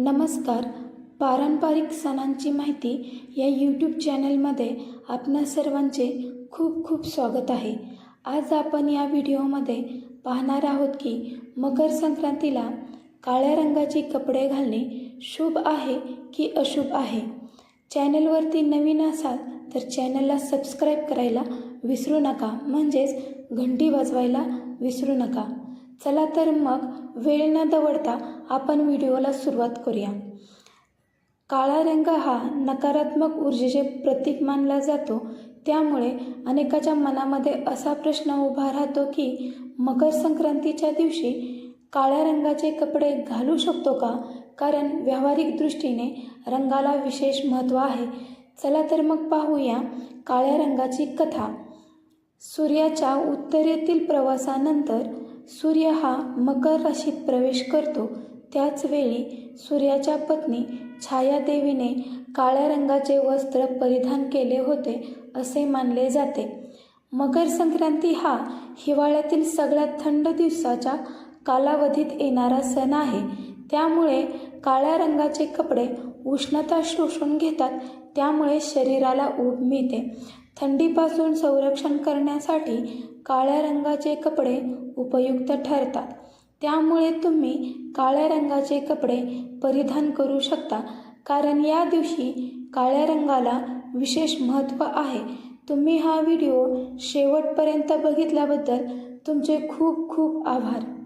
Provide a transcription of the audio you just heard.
नमस्कार. पारंपरिक सणांची माहिती या यूट्यूब चॅनलमध्ये आपणा सर्वांचे खूप खूप स्वागत आहे. आज आपण या व्हिडिओमध्ये पाहणार आहोत की मकर संक्रांतीला काळ्या रंगाचे कपडे घालणे शुभ आहे की अशुभ आहे? चॅनलवरती नवीन असाल तर चॅनलला सबस्क्राईब करायला विसरू नका. म्हणजेच घंटी वाजवायला विसरू नका. चला तर मग वेळ न दवडता आपण व्हिडिओला सुरुवात करूया. काळा रंग हा नकारात्मक ऊर्जेचे प्रतीक मानला जातो. त्यामुळे अनेकाच्या मनामध्ये असा प्रश्न उभा राहतो की मकर संक्रांतीच्या दिवशी काळ्या रंगाचे कपडे घालू शकतो का? कारण व्यावहारिक दृष्टीने रंगाला विशेष महत्त्व आहे. चला तर मग पाहूया काळ्या रंगाची कथा. सूर्याच्या उत्तरेतील प्रवासानंतर सूर्य हा मकर राशीत प्रवेश करतो. त्याचवेळी सूर्याच्या पत्नी छायादेवीने काळ्या रंगाचे वस्त्र परिधान केले होते असे मानले जाते. मकर संक्रांती हा हिवाळ्यातील सगळ्यात थंड दिवसाच्या कालावधीत येणारा सण आहे. त्यामुळे काळ्या रंगाचे कपडे उष्णता शोषून घेतात त्यामुळे शरीराला ऊब मिळते. थंडीपासून संरक्षण करण्यासाठी काळ्या रंगाचे कपडे उपयुक्त ठरतात. त्यामुळे तुम्ही काळ्या रंगाचे कपडे परिधान करू शकता. कारण या दिवशी काळ्या रंगाला विशेष महत्त्व आहे. तुम्ही हा व्हिडिओ शेवटपर्यंत बघितल्याबद्दल तुमचे खूप खूप आभार.